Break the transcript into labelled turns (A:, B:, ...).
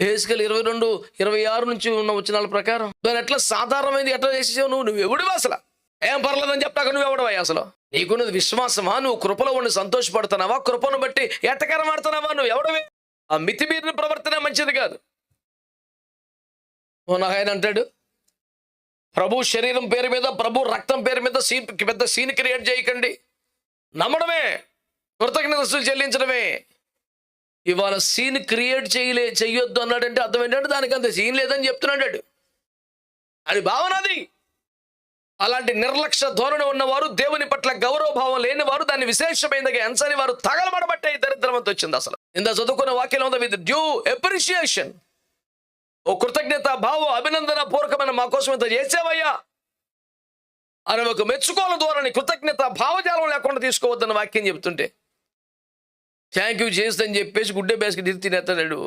A: ఏసుకెళ్ళి ఇరవై రెండు ఇరవై ఆరు నుంచి ఉన్న వచనాల ప్రకారం. దాని ఎట్లా సాధారణమైంది ఎట్లా చేసేసావు నువ్వు? నువ్వు ఎవడివా అసలు? ఏం పర్లేదని చెప్తాక నువ్వు ఎవడవా అసలు? నీకున్నది విశ్వాసమా? నువ్వు కృపలో ఉండి సంతోషపడుతున్నావా? కృపను బట్టి ఎట్టకరం ఆడుతున్నావా? నువ్వు ఎవడవే? ఆ మితిమీరిన ప్రవర్తన మంచిది కాదు. ఓ అంటాడు ప్రభు శరీరం పేరు మీద ప్రభు రక్తం పేరు మీద సీన్ పెద్ద సీన్ క్రియేట్ చేయకండి. నమ్మడమే కృతజ్ఞతలు చెల్లించడమే. ఇవాళ సీన్ క్రియేట్ చేయలే చెయ్యొద్దు అన్నాడంటే అర్థం ఏంటంటే దానికి అంత సీన్ లేదని చెప్తున్నాడు అది భావన అది. అలాంటి నిర్లక్ష్య ధోరణి ఉన్నవారు దేవుని పట్ల గౌరవభావం లేని వారు దాన్ని విశేషమైనదిగా ఎంచని వారు తగలబడబట్టే ఈ దరిద్రమంతో వచ్చింది అసలు. ఇంత చదువుకున్న వాక్యం ఉంది విత్ డ్యూ ఎప్రిషియేషన్ ఓ కృతజ్ఞత భావం అభినందన పూర్వకమైన మా కోసం ఇంత చేసావయ్యా. అని ఒక మెచ్చుకోల ధోరణి కృతజ్ఞత భావజాలం లేకుండా తీసుకోవద్దన్న వాక్యం చెప్తుంటే థ్యాంక్ యూ చేస్తుందని చెప్పేసి గుడ్డే బేస్కి తినేస్తాడు.